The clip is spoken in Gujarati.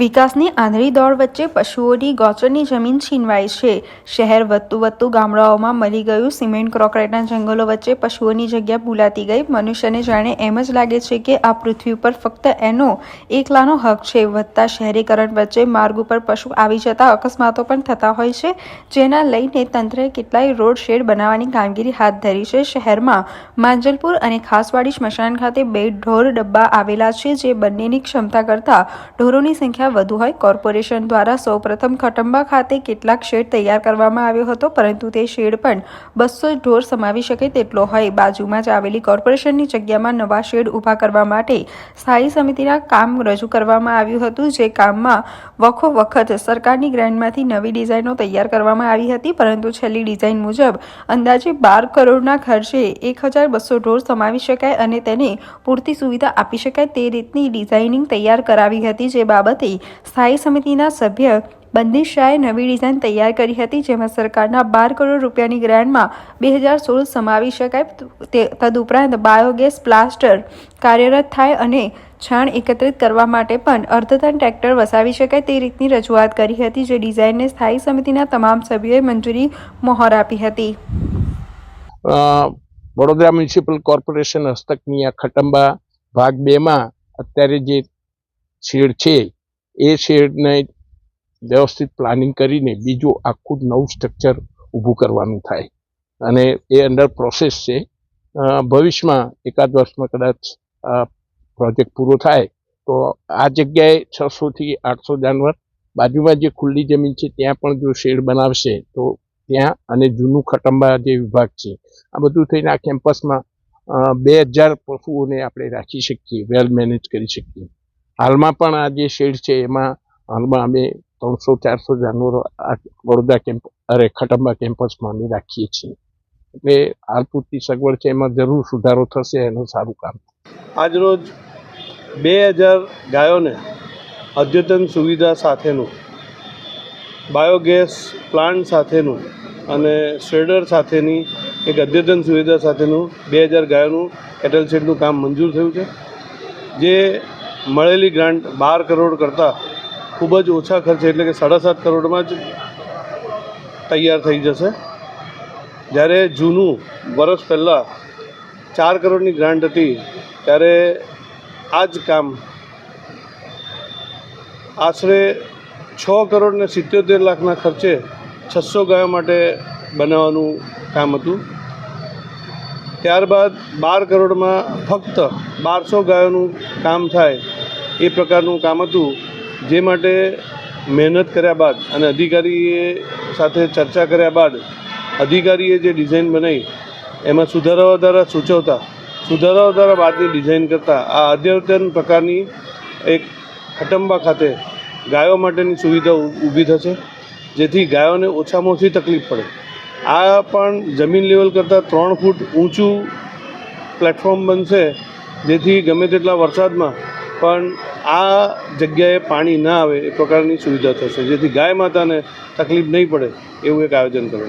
વિકાસની આંધળી દોડ વચ્ચે પશુઓની ગોચરની જમીન છીનવાઈ છે. શહેર વધતું વધતું ગામડાઓમાં મળી ગયું સિમેન્ટ ક્રોકરેટના જંગલો વચ્ચે પશુઓની જગ્યા ભૂલાતી ગઈ. મનુષ્યને જાણે એમ જ લાગે છે કે આ પૃથ્વી ઉપર ફક્ત એનો એકલાનો હક છે. વધતા શહેરીકરણ વચ્ચે માર્ગ ઉપર પશુ આવી જતા અકસ્માતો પણ થતા હોય છે, જેના લઈને તંત્રએ કેટલાય રોડ શેડ બનાવવાની કામગીરી હાથ ધરી છે. શહેરમાં માંજલપુર અને ખાસવાડી સ્મશાન ખાતે બે ઢોર ડબ્બા આવેલા છે, જે બંનેની ક્ષમતા કરતાં ઢોરોની સંખ્યા વધુ હોય. કોર્પોરેશન દ્વારા સૌપ્રથમ ખટંબા ખાતે કેટલાક શેડ તૈયાર કરવામાં આવ્યો હતો, પરંતુ તે શેડ પણ બસો ઢોર સમાવી શકે તેટલો હોય. બાજુમાં જ આવેલી કોર્પોરેશનની જગ્યામાં નવા શેડ ઊભા કરવા માટે સ્થાયી સમિતિના કામ રજૂ કરવામાં આવ્યું હતું, જે કામમાં વખો વખત સરકારની ગ્રાન્ટમાંથી નવી ડિઝાઇનો તૈયાર કરવામાં આવી હતી, પરંતુ છેલ્લી ડિઝાઇન મુજબ અંદાજે બાર કરોડના ખર્ચે એક હજાર બસો ઢોર સમાવી શકાય અને તેને પૂરતી સુવિધા આપી શકાય તે રીતની ડિઝાઇનિંગ તૈયાર કરાવી હતી, જે બાબતે સ્થાયી સમિતિના સભ્ય બંદી શાહે નવી ડિઝાઇન તૈયાર કરી હતી, જેમાં સરકારના બાર કરોડ રૂપિયાની ગ્રાન્ટમાં બે હજાર સોળ સમાવી શકાય. તે તદુપરાંત બાયોગેસ પ્લાસ્ટર કાર્યરત થાય અને છાણ એકત્રિત કરવા માટે પણ અર્ધતન ટ્રેક્ટર વસાવી શકાય તે રીતની રજૂઆત કરી હતી, જે ડિઝાઇનને સ્થાયી સમિતિના તમામ સભ્યોએ મંજૂરી મોહર આપી હતી. વડોદરા મ્યુનિસિપલ કોર્પોરેશન હસ્તકની આ ખટંબા ભાગ બેમાં અત્યારે જે શેડ છે એ શેડને વ્યવસ્થિત પ્લાનિંગ કરીને બીજું આખું નવું સ્ટ્રક્ચર ઊભું કરવાનું થાય. અને એ અંડર પ્રોસેસ છે. ભવિષ્યમાં એકાદ વર્ષમાં કદાચ પ્રોજેક્ટ પૂરો થાય, તો આ જગ્યાએ છસોથી આઠસો જાનવર બાજુમાં જે ખુલ્લી જમીન છે, ત્યાં પણ જો શેડ બનાવશે, તો ત્યાં અને જૂનું ખટંબા જે વિભાગ છે, આ બધું થઈને આ કેમ્પસમાં બે હજાર પશુઓને આપણે રાખી શકીએ વેલ મેનેજ કરી શકીએ. હાલમાં પણ આ જે શેડ છે, એમાં હાલમાં અમે ત્રણસો, ચારસો જાનવરો આ વડોદરા કેમ્પ, અરે ખટંબા કેમ્પસમાં અમે રાખીએ છીએ. એટલે હાલ પૂરતી સગવડ છે, એમાં જરૂર સુધારો થશે, એનું સારું કામ. આજરોજ બે હજાર ગાયોને અદ્યતન સુવિધા સાથેનું, બાયોગેસ પ્લાન્ટ સાથેનું અને શેડર સાથેની એક અદ્યતન સુવિધા સાથેનું બે હજાર ગાયોનું, કેટલ શેડનું કામ મંજૂર થયું છે. જે મળેલી ગ્રાન્ટ બાર કરોડ કરતાં ખૂબ જ ઓછા ખર્ચે, એટલે કે સાડા સાત કરોડમાં જ તૈયાર થઈ જશે. જ્યારે જૂનું વર્ષ પહેલાં ચાર કરોડની ગ્રાન્ટ હતી, ત્યારે આ જ કામ આશરે છ કરોડ ને સિત્યોતેર લાખના ખર્ચે છસો ગાયો માટે બનાવવાનું કામ હતું. ત્યારબાદ બાર કરોડમાં ફક્ત બારસો ગાયોનું કામ થાય એ પ્રકારનું કામ હતું, જે માટે મહેનત કર્યા બાદ અને અધિકારીએ સાથે ચર્ચા કર્યા બાદ અધિકારીએ જે ડિઝાઇન બનાવી, એમાં સુધારા વધારા સૂચવતા સુધારા વધારા બાદની ડિઝાઇન કરતાં, આ અદ્યતન પ્રકારની એક ખટંબા ખાતે ગાયો માટેની સુવિધા ઊભી થશે, જેથી ગાયોને ઓછામાં ઓછી તકલીફ પડે. આ પણ જમીન લેવલ કરતાં ત્રણ ફૂટ ઊંચું પ્લેટફોર્મ બનશે, જેથી ગમે તેટલા વરસાદમાં પણ આ જગ્યાએ પાણી ના આવે એ પ્રકારની સુવિધા થશે. જેથી ગાય માતાને તકલીફ નહીં પડે એવું એક આયોજન કરવું